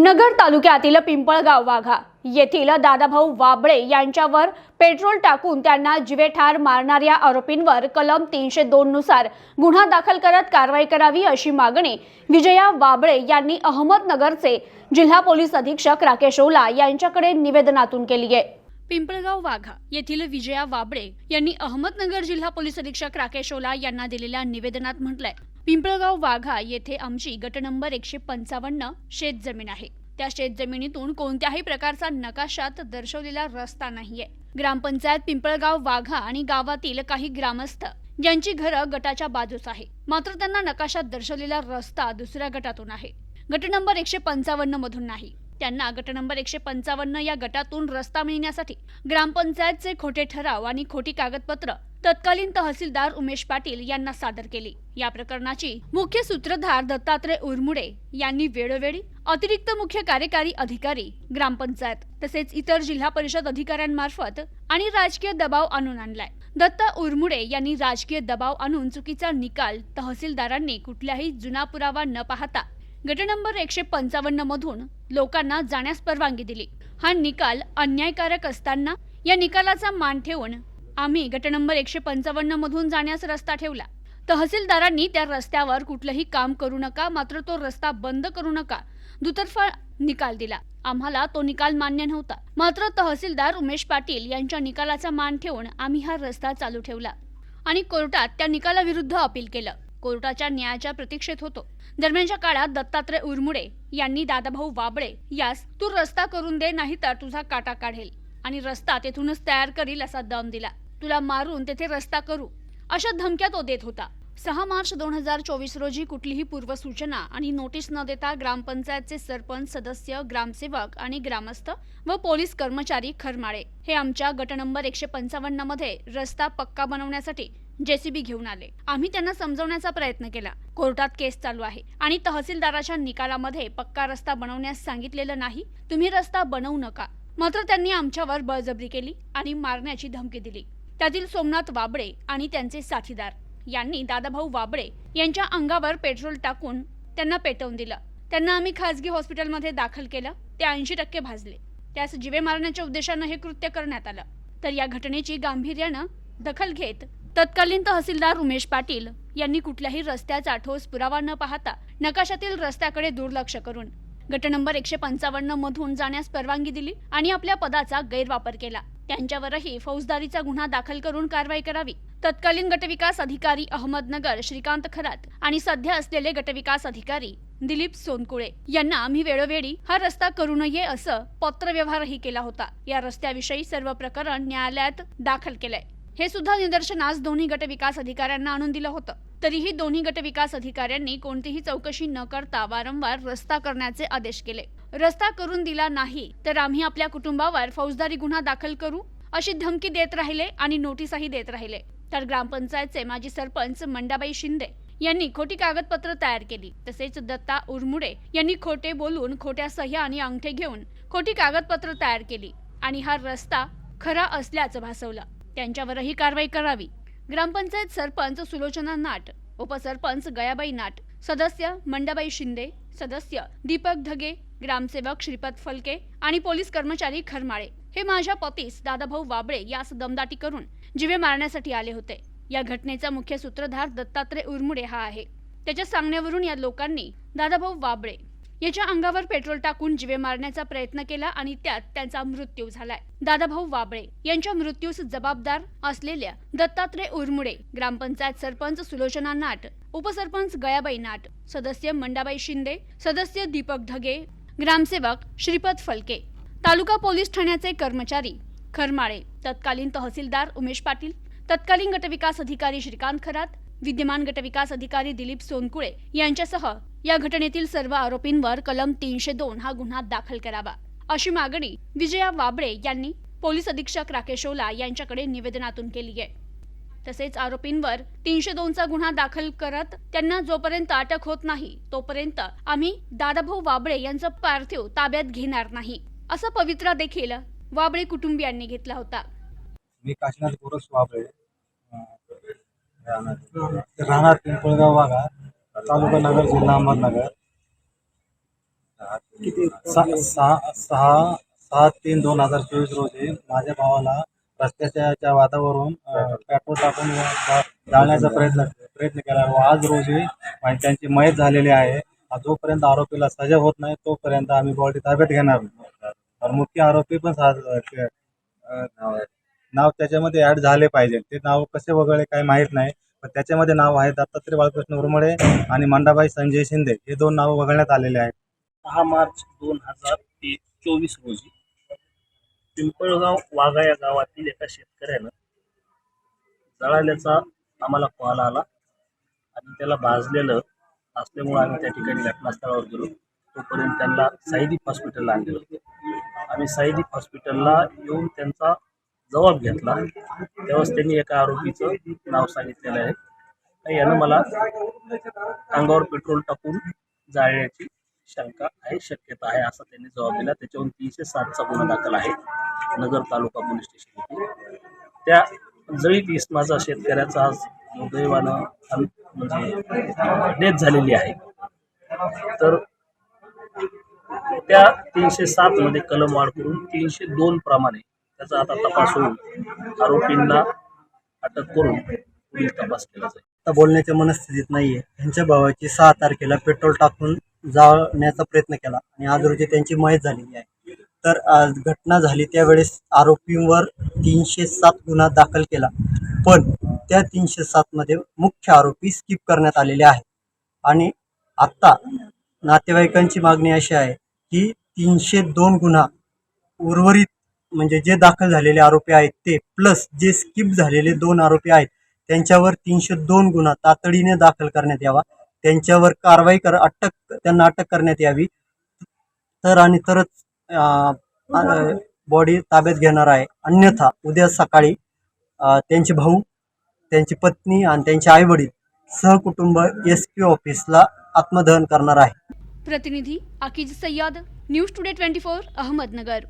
नगर तालुक्यातील पिंपळगाव वाघा येथील दादाभाऊ वाबळे यांच्यावर पेट्रोल टाकून त्यांना जिवेठार मारणाऱ्या आरोपींवर कलम तीनशे दोन नुसार गुन्हा दाखल करत कारवाई करावी अशी मागणी विजया वाबळे यांनी अहमदनगरचे जिल्हा पोलीस अधीक्षक राकेश ओला यांच्याकडे निवेदनातून केली आहे. पिंपळगाव वाघा येथील विजया वाबळे यांनी अहमदनगर जिल्हा पोलीस अधीक्षक राकेश ओला यांना दिलेल्या निवेदनात म्हटलंय. पिंपळगाव वाघा येथे आमची गट नंबर एकशे पंचावन्न शेतजमीन आहे. त्या शेतजमिनीतून कोणत्याही प्रकारचा नकाशात दर्शवलेला रस्ता नाहीये. ग्रामपंचायत पिंपळगाव वाघा आणि गावातील काही ग्रामस्थ ज्यांची घरं गटाच्या बाजूस आहे. मात्र त्यांना नकाशात दर्शवलेला रस्ता दुसऱ्या गटातून आहे. गट नंबर एकशे पंचावन्न मधून नाही. त्यांना गट नंबर एकशे पंचावन्न या गटातून रस्ता मिळण्यासाठी ग्रामपंचायतचे खोटे ठराव आणि खोटी कागदपत्र तत्कालीन तहसीलदार उमेश पाटील यांना सादर केली. या प्रकरणाची मुख्य सूत्रधार दत्तात्रय उरमुडे यांनी वेळोवेळी अतिरिक्त मुख्य कार्यकारी अधिकारी ग्रामपंचायत तसेच इतर जिल्हा परिषद अधिकाऱ्यांमार्फत आणि राजकीय दबाव आणून आणलाय. दत्ता उरमुडे यांनी राजकीय दबाव आणून चुकीचा निकाल तहसीलदारांनी कुठल्याही जुना पुरावा न पाहता गट नंबर एकशे पंचावन्न मधून लोकांना जाण्यास परवानगी दिली. हा निकाल अन्यायकारक असताना या निकालाचा मान ठेवून आम्ही गट नंबर एकशे पंचावन्न मधून जाण्यास रस्ता ठेवला. तहसीलदारांनी त्या रस्त्यावर कुठलंही काम करू नका मात्र तो रस्ता बंद करू नका दुतर्फा निकाल दिला. आम्हाला तो निकाल मान्य नव्हता. मात्र तहसीलदार उमेश पाटील यांच्या निकालाचा मान ठेवून आम्ही हा रस्ता चालू ठेवला आणि कोर्टात त्या निकालाविरुद्ध अपील केलं. कोर्टाच्या न्यायाच्या प्रतीक्षेत होतो. दरम्यानच्या काळात दत्तात्रय उरमुडे यांनी दादाभाऊ वाबळे यास तू रस्ता करून दे नाही तर तुझा काटा काढेल आणि रस्ता तेथूनच तयार करील असा दम दिला. तुला मारून तेथे रस्ता करू. अशा धमक्या तो देत होता. सहा मार्च दोन हजार चोवीस रोजी कुठलीही पूर्वसूचना आणि नोटीस न देता ग्रामपंचायतचे सरपंच सदस्य ग्रामसेवक आणि ग्रामस्थ व पोलीस कर्मचारी खरमाळे हे आमच्या गट नंबर एकशे पंचावन्नमध्ये रस्ता पक्का बनवण्यासाठी जेसीबी घेऊन आले. आम्ही त्यांना समजवण्याचा प्रयत्न केला. कोर्टात केस चालू आहे आणि तहसीलदाराच्या निकालामध्ये पक्का रस्ता बनवण्यास सांगितलेलं नाही. तुम्ही रस्ता बनवू नका. मात्र त्यांनी आमच्यावर बळजबरी केली आणि मारण्याची धमकी दिली. त्यातील सोमनाथ वाबळे आणि त्यांचे साथीदार यांनी दादाभाऊ वाबळे यांच्या अंगावर पेट्रोल टाकून त्यांना पेटवून दिलं. त्यांना आम्ही खासगी हॉस्पिटलमध्ये दाखल केलं. ते ऐंशी टक्के भाजले. त्यास जीवे मारण्याच्या उद्देशानं हे कृत्य करण्यात आलं. तर या घटनेची गांभीर्यानं दखल घेत तत्कालीन तहसीलदार उमेश पाटील यांनी कुठल्याही रस्त्याचा ठोस पुरावा न पाहता नकाशातील रस्त्याकडे दुर्लक्ष करून गट नंबर एकशे पंचावन्न मधून जाण्यास परवानगी दिली आणि आपल्या पदाचा गैरवापर केला. त्यांच्यावरही फौजदारीचा गुन्हा दाखल करून कारवाई करावी. तत्कालीन गटविकास अधिकारी अहमदनगर श्रीकांत खरात आणि सध्या असलेले गटविकास अधिकारी दिलीप सोनकुळे यांना आम्ही वेळोवेळी हा रस्ता करू नये असं पत्रव्यवहारही केला होता. या रस्त्याविषयी सर्व प्रकरण न्यायालयात दाखल केलंय. हे सुद्धा निदर्शनास दोन्ही गटविकास अधिकाऱ्यांना आणून दिलं होतं. तरीही दोन्ही गटविकास अधिकाऱ्यांनी कोणतीही चौकशी न करता वारंवार रस्ता करण्याचे आदेश केले. रस्ता करून दिला नाही तर आम्ही आपल्या कुटुंबावर फौजदारी गुन्हा दाखल करू अशी धमकी देत राहिले आणि नोटीसही देत राहिले. तर ग्रामपंचायतचे माजी सरपंच मंडाबाई शिंदे यांनी खोटी कागदपत्र तयार केली. तसेच दत्ता उरमुडे यांनी खोटे बोलून खोट्या सह्या आणि अंगठे घेऊन खोटी कागदपत्र तयार केली आणि हा रस्ता खरा असल्याचं भासवलं. त्यांच्यावरही कारवाई करावी. ग्रामपंचायत सरपंच सुलोचना नाट उपसरपंच गयाबाई नाट सदस्य मंडाबाई शिंदे सदस्य दीपक धगे ग्रामसेवक श्रीपद फलके आणि पोलीस कर्मचारी खरमाळे. हे माझ्या पतीस दादाभाऊ वाबळे यास दमदाटी करून जिवे मारण्यासाठी आले होते. या घटनेचा मुख्य सूत्रधार दत्तात्रय उरमुडे हा आहे. त्याच्या सांगण्यावरून या लोकांनी दादाभाऊ वाबळे याच्या अंगावर पेट्रोल टाकून जिवे मारण्याचा प्रयत्न केला आणि त्यात त्यांचा मृत्यू झालाय. दादाभाऊ वाबळे यांच्या मृत्यूस जबाबदार असलेल्या दत्तात्रय उरमुडे ग्रामपंचायत सरपंच सुलोचना नाट उपसरपंच गयाबाई नाट सदस्य मंडाबाई शिंदे सदस्य दीपक ढगे ग्रामसेवक श्रीपद फलके तालुका पोलीस ठाण्याचे कर्मचारी खरमाळे तत्कालीन तहसीलदार उमेश पाटील तत्कालीन गटविकास अधिकारी श्रीकांत खरात विद्यमान गटविकास अधिकारी दिलीप सोनकुळे यांच्यासह या घटनेतील सर्व आरोपींवर कलम तीनशे दोन हा गुन्हा दाखल करावा. अशी मागणी विजया वाबळे यांनी पोलीस अधीक्षक राकेश ओला यांच्याकडे निवेदनातून केली आहे. तसेच आरोपींवर तीनशे दोनचा गुन्हा दाखल करत त्यांना जोपर्यंत अटक होत नाही तोपर्यंत आम्ही दादाभाऊ वाबळे यांचं पार्थिव ताब्यात घेणार नाही असा पवित्रा देखील वाबळे कुटुंबियांनी घेतला होता. मी काशीनाथ गोरस वाबळे राहणार पिंपळगाव भागा तालुका नगर जिल्हा अहमदनगर. किती सहा सहा सहा तीन दोन हजार चोवीस रोजी माझ्या भावाला रस्त्याच्या त्या वादावरून पेट्रोल टाकून जाळण्याचा प्रयत्न प्रयत्न केला. व आज रोजी आणि त्यांची मयत झालेली आहे. जोपर्यंत आरोपीला सजा होत नाही तोपर्यंत आम्ही बॉडी ताब्यात घेणार मुख्य आरोपी पण सा- ते, नाव त्याच्यामध्ये ऍड झाले पाहिजे. ते नाव कसे वगळले काही माहीत नाही पण त्याच्यामध्ये नाव आहे दत्तात्रय बाळकृष्ण उर्मडे आणि मंडाबाई संजय शिंदे. हे दोन नाव वगळण्यात आलेले आहेत. सहा मार्च दोन हजार ते चोवीस रोजी पिंपळगाव वाघा या गावातील एका शेतकऱ्यानं जळाल्याचा आम्हाला कॉल आला आणि त्याला भाजलेलं असल्यामुळे आम्ही त्या ठिकाणी घटनास्थळावर गेलो. तोपर्यंत त्यांना साईदीप हॉस्पिटलला आणलेलं होतं. आम्ही साईदीप हॉस्पिटलला येऊन त्यांचा जबाब घेतला. तेव्हाच त्यांनी एका आरोपीचं नाव सांगितलेलं आहे. यानं मला अंगावर पेट्रोल टाकून जाळण्याची शंका आहे शक्यता आहे असा त्यांनी जबाब दिला. त्याच्यावरून तीनशे सातचा गुन्हा दाखल आहे नगर तालुका पोलीस स्टेशन त्या जळीत इसमाचा शेतकऱ्याचा आज दुर्दैवानं म्हणजे डेथ झालेली आहे. तर त्या तीनशे सात मध्ये कलम वाढ करून तीनशे दोन प्रमाणे त्याचा आता तपास होऊन आरोपींना अटक करून पुढील तपास केला जाईल. आता बोलण्याच्या मनस्थितीत नाहीये. त्यांच्या भावाची सहा तारखेला पेट्रोल टाकून जाळण्याचा प्रयत्न केला आणि आज रोजी त्यांची मयत झालेली आहे. तर आज घटना झाली त्यावेळेस आरोपींवर तीनशे सात गुन्हा दाखल केला. पण त्या तीनशे सातमध्ये मुख्य आरोपी स्किप करण्यात आलेले आहेत. आणि आत्ता नातेवाईकांची मागणी अशी आहे की तीनशे दोन गुन्हा उर्वरित म्हणजे जे दाखल झालेले आरोपी आहेत ते प्लस जे स्किप झालेले दोन आरोपी आहेत त्यांच्यावर तीनशे दोन गुन्हा तातडीने दाखल करण्यात यावा. त्यांच्यावर कारवाई कर अटक त्यांना अटक करण्यात यावी. तर आणि तरच बॉडी ताब्यात घेणार आहे. अन्यथा उद्या सकाळी त्यांचे भाऊ त्यांची पत्नी आणि त्यांचे आईवडील सहकुटुंब एस पी ऑफिसला आत्मदहन करणार आहे. प्रतिनिधी Akij Sayyad news today twenty four Ahmednagar.